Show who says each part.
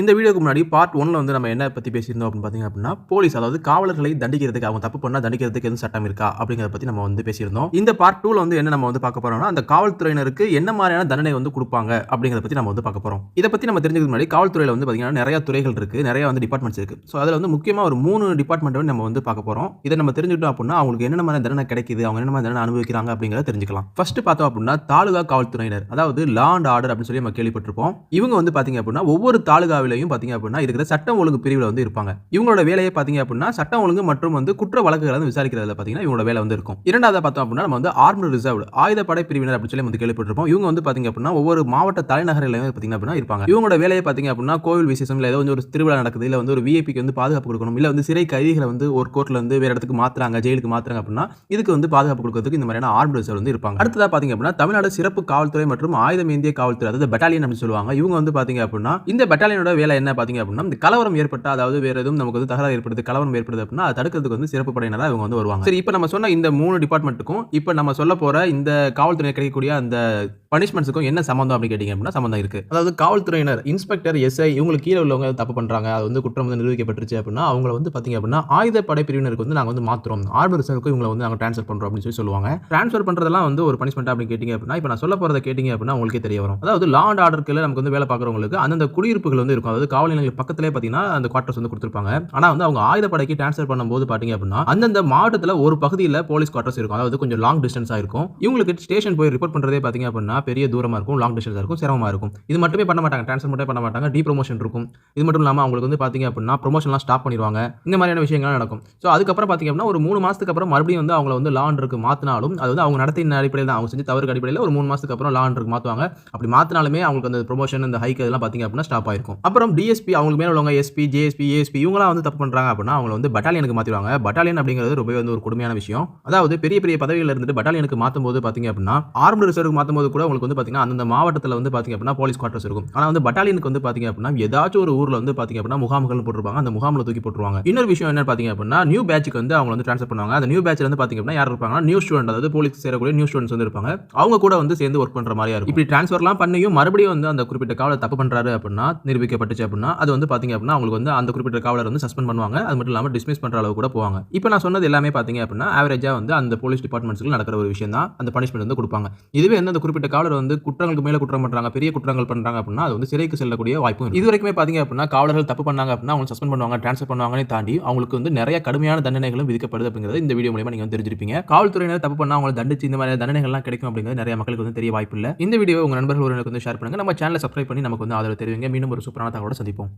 Speaker 1: இந்த வீடியோக்கு முன்னாடி பார்ட் ஒன்ல வந்து நம்ம என்ன பத்தி பேசியிருந்தோம் அப்படின்னு பார்த்தீங்க அப்படின்னா போலீஸ் அதாவது காவலர்களை தண்டிக்கிறதுக்கு அவங்க தப்பு பண்ணா தண்டிக்கிறதுக்கு எதுவும் சட்டம் இருக்கா அப்படிங்கிறத பத்தி நம்ம வந்து பேசியிருந்தோம். இந்த பார்ட் டூல வந்து என்ன நம்ம வந்து பார்க்க போறோம்னா அந்த காவல்துறையினருக்கு என்ன மாதிரியான தண்டனை வந்து கொடுப்பாங்க அப்படிங்கிறத பத்தி நம்ம வந்து பார்க்க போறோம். இதை பத்தி நம்ம தெரிஞ்சுக்க முன்னாடி காவல்துறையில வந்து பார்த்தீங்கன்னா நிறைய துறைகள் இருக்கு நிறைய வந்து டிபார்ட்மெண்ட்ஸ் இருக்கு. ஸோ அதில் வந்து முக்கியமா ஒரு மூணு டிபார்ட்மெண்ட் வந்து நம்ம வந்து பார்க்க போறோம். இதை நம்ம தெரிஞ்சுக்கிட்டோம் அப்படின்னா அவங்களுக்கு என்ன மாதிரி தண்டனை கிடைக்குது அவங்க என்ன மாதிரி தண்டனை அனுபவிக்கிறாங்க அப்படிங்கிறத தெரிஞ்சுக்கலாம். ஃபர்ஸ்ட் பார்த்தோம் அப்படின்னா தாலுகா காவல்துறையினர் அதாவது லா அண்ட் ஆர்டர் அப்படின்னு சொல்லி நம்ம கேள்விப்பட்டிருப்போம். இவங்க வந்து பாத்தீங்க அப்படின்னா ஒவ்வொரு இந்தியாவிலையும் பார்த்தீங்க அப்படின்னா இருக்கிற சட்டம் ஒழுங்கு பிரிவில் வந்து இருப்பாங்க. இவங்களோட வேலையை பார்த்தீங்க அப்படின்னா சட்டம் ஒழுங்கு மற்றும் வந்து குற்ற வழக்குகளை வந்து விசாரிக்கிறதுல பார்த்தீங்கன்னா இவங்களோட வேலை வந்து இருக்கும். இரண்டாவது பார்த்தோம் அப்படின்னா நம்ம வந்து ஆர்மி ரிசர்வ் ஆயுதப்படை பிரிவினர் அப்படின்னு சொல்லி வந்து கேள்விப்பட்டிருப்போம். இவங்க வந்து பார்த்தீங்க அப்படின்னா ஒவ்வொரு மாவட்ட தலைநகரிலையும் பார்த்தீங்க அப்படின்னா இருப்பாங்க. இவங்களோட வேலையை பார்த்தீங்க அப்படின்னா கோவில் விசேஷம் இல்லை ஏதோ வந்து ஒரு திருவிழா நடக்குது இல்லை வந்து ஒரு விஐபிக்கு வந்து பாதுகாப்பு கொடுக்கணும் இல்லை வந்து சிறை கைதிகளை வந்து ஒரு கோர்ட்ல வந்து வேற இடத்துக்கு மாத்துறாங்க ஜெயிலுக்கு மாத்துறாங்க அப்படின்னா இதுக்கு வந்து பாதுகாப்பு கொடுக்கறதுக்கு இந்த மாதிரியான ஆர்மி ரிசர்வ் வந்து இருப்பாங்க. அடுத்ததா பாத்தீங்க அப்படின்னா தமிழ்நாடு சிறப்பு காவல்துறை மற்றும் ஆயுதம் ஏந்திய காவல்துறை அதாவது பெட்டாலியன் அப்படின்னு சொல்லுவாங்க. இவங்க வந்து பாத்தீங்க அப்படின்னா இந்த பெட்டாலியனோட வேலை என்ன பார்த்தீங்க அப்படின்னா இந்த கலவரம் ஏற்பட்டால் அதாவது வேற எதுவும் நமக்கு வந்து தகராறு ஏற்படுது கலவரம் ஏற்படுது அப்படின்னா அதை தடுக்கிறதுக்கு வந்து சிறப்பு படையினராக இவங்க வந்து வருவாங்க. சரி இப்போ நம்ம சொன்ன இந்த மூணு டிபார்ட்மெண்ட்டுக்கும் இப்போ நம்ம சொல்ல போற இந்த காவல்துறை கிடைக்கக்கூடிய அந்த பனிஷ்மெண்ட்ஸுக்கும் என்ன சம்மந்தம் அப்படின்னு கேட்டிங்க அப்படின்னா சம்மந்தம் இருக்கு. அதாவது காவல்துறையினர் இன்ஸ்பெக்டர் எஸ்ஐ இவங்களுக்கு கீழே உள்ளவங்க தப்பு பண்றாங்க அது வந்து குற்றம் வந்து நிரூபிக்கப்பட்டுருச்சு அப்படின்னா அவங்கள வந்து பார்த்தீங்க அப்படின்னா ஆயுத பிரிவினருக்கு வந்து நாங்கள் வந்து மாத்துறோம். ஆர்மர் ரிசர்வுக்கு இவங்களை வந்து நாங்கள் ட்ரான்ஸ்ஃபர் பண்ணுறோம் அப்படின்னு சொல்லி சொல்லுவாங்க. ட்ரான்ஸ்ஃபர் பண்ணுறதெல்லாம் வந்து ஒரு பனிஷ்மெண்ட் அப்படின்னு கேட்டிங்க அப்படின்னா இப்போ நான் சொல்ல போகிறத கேட்டிங்க அப்படின்னா உங்களுக்கே தெரிய வரும். அதாவது லா அண்ட் ஆர்டருக்கு நமக்கு வந்து வேலை பார்க்குறவங்களுக்கு அந்தந்த குடியிருப்புகள் வந்து இருக்கும். அதாவது காவல் நிலையங்களுக்கு பக்கத்திலே பார்த்தீங்கன்னா அந்த குவார்டர்ஸ் வந்து கொடுத்துருப்பாங்க. ஆனால் வந்து அவங்க ஆயுதப்படைக்கு ட்ரான்ஸ்ஃபர் பண்ணும்போது பார்த்தீங்க அப்படின்னா அந்தந்த மாவட்டத்தில் ஒரு பகுதியில் போலீஸ் குவார்டர்ஸ் இருக்கும். அதாவது கொஞ்சம் லாங் டிஸ்டன்ஸாக இருக்கும். இவங்களுக்கு ஸ்டேஷன் போய் ரிப்போர்ட் பண்ணுறதே பார்த்தீங்க அப்படின்னா பெரிய தூரமாக இருக்கும் லாங் டிஸ்டன்ஸாக இருக்கும் சிரமமாக இருக்கும். இது மட்டுமே பண்ண மாட்டாங்க. ட்ரான்ஸ்ஃபர் மட்டும் பண்ண மாட்டாங்க. டீ ப்ரொமோஷன் இருக்கும். இது மட்டும் இல்லாமல் அவங்களுக்கு வந்து பார்த்தீங்க அப்படின்னா ப்ரொமோஷன்லாம் ஸ்டாப் பண்ணிடுவாங்க. இந்த மாதிரியான விஷயங்கள்லாம் நடக்கும். ஸோ அதுக்கப்புறம் பார்த்தீங்க அப்படின்னா ஒரு மூணு மாதத்துக்கு அப்புறம் மறுபடியும் வந்து அவங்கள வந்து லாண்டருக்கு மாற்றினாலும் அது வந்து அவங்க நடத்தின அடிப்படையில் தான். அவங்க செஞ்ச தவறுக்கு அடிப்படையில் ஒரு மூணு மாதத்துக்கு அப்புறம் லாண்டருக்கு மாற்றுவாங்க அப்படி மாற்றினாலுமே அவங்களுக்கு அந்த ப்ரொமோஷன் இந்த ஹைக் இதெல்லாம் பார்த்தீங்க அப்படின்னா ஸ்டாப் ஆயிருக்கும். அப்புறம் டிஎஸ்பி அவங்களுக்கு மேலே உள்ளவங்க எஸ்பி ஜேஎஸ்பி ஏஎஸ்பி இவங்களாம் வந்து தப்பு பண்ணுறாங்க அப்படின்னா அவங்க வந்து பட்டாலியனுக்கு மாற்றிடுவாங்க பட்டாலியன் அப்படிங்கிறது ரொம்ப வந்து ஒரு கொடுமையான விஷயம். அதாவது பெரிய பெரிய பதவியில் இருந்துட்டு பட்டாலியனுக்கு மாற்றும் போது பார்த்தீங்க அப்படின்னா ஆர்மி ரிசர்வுக்கு மாற்றும் போது கூட உங்களுக்கு வந்து பார்த்தீங்கன்னா அந்தந்த மாவட்டத்தில் வந்து பார்த்தீங்க அப்படின்னா போலீஸ் குவார்டர்ஸ் இருக்கும். ஆனால் வந்து பட்டாலியனுக்கு வந்து பார்த்தீங்க அப்படின்னா ஏதாச்சும் ஒரு ஊரில் வந்து பார்த்தீங்க அப்படின்னா முகாம்கள் போட்டுருப்பாங்க. அந்த முகாமில் தூக்கி போட்டுருவாங்க. இன்னொரு விஷயம் என்ன பார்த்தீங்க அப்படின்னா நியூ பேட்சுக்கு வந்து அவங்க வந்து ட்ரான்ஸ்ஃபர் பண்ணுவாங்க. அந்த நியூ பேட்ச்ல வந்து பார்த்தீங்க அப்படின்னா யார் இருப்பாங்கன்னா நியூ ஸ்டூடெண்ட் அதாவது போலீஸ் சேரக்கூடிய நியூ ஸ்டூடெண்ட்ஸ் வந்து இருப்பாங்க. அவங்க கூட வந்து சேர்ந்து ஒர்க் பண்ணுற மாதிரியா இருக்கும். இப்படி ட்ரான்ஸ்ஃபர்லாம் பண்ணியும் மறுபடியும் வந்து அந்த குறிப்பிட்ட காவலை தப்பு பண்ணுறாரு அப்படின்னா நிரூபிக்கப்பட்டுச்சு அப்படின்னா அது வந்து பார்த்தீங்க அப்படின்னா அவங்களுக்கு வந்து அந்த குறிப்பிட்ட காவலர் வந்து சஸ்பெண்ட் பண்ணுவாங்க. அது மட்டும் இல்லாமல் டிஸ்மிஸ் பண்ணுற அளவு கூட போவாங்க. இப்போ நான் சொன்னது எல்லாமே பார்த்தீங்க அப்படின்னா ஆவரேஜாக வந்து அந்த போலீஸ் டிபார்ட்மெண்ட்ஸ்க்கு நடக்கிற ஒரு விஷயம் தான். அந்த பனிஷ்மெண்ட் வந்து கொடுப்பாங்க. இதுவே வந்து அந்த குறிப்பிட்ட காவலர் வந்து குற்றங்களுக்கு மேலே குற்றம் பண்ணுறாங்க பெரிய குற்றங்கள் பண்ணுறாங்க அப்படின்னா அது வந்து சிறைக்கு செல்லக்கூடிய வாய்ப்பும் இது வரைக்குமே பார்த்தீங்க அப்படின்னா காவலர்கள் தப்பு பண்ணாங்க அப்படின்னா அவங்க சஸ்பெண்ட் பண்ணுவாங்க ட்ரான்ஸ்ஃபர் பண்ணுவாங்கன்னு தாண்டி அவங்களுக்கு வந்து நிறைய கடுமையான தண்டனைகளும் விதிக்கப்படுது அப்படிங்கிறது இந்த வீடியோ மூலமா நீங்கள் வந்து தெரிஞ்சிருப்பீங்க. காவல்துறையினர் தப்பு பண்ணால் அவங்களை தண்டிச்சு இந்த மாதிரி தண்டனைகள்லாம் கிடைக்கும் அப்படிங்கிறது நிறைய மக்களுக்கு வந்து தெரிய வாய்ப்பு இல்லை. இந்த வீடியோ உங்கள் நண்பர்கள் ஒரு வந்து ஷேர் பண்ணுங்க. நம்ம சேனலை சப்ஸ்கிரைப் பண்ணி நமக்கு வந்து ஆதரவு தெரிவிங்க. மீண்டும் ஒரு சூப்பரான தகவலோட சந்திப்போம்.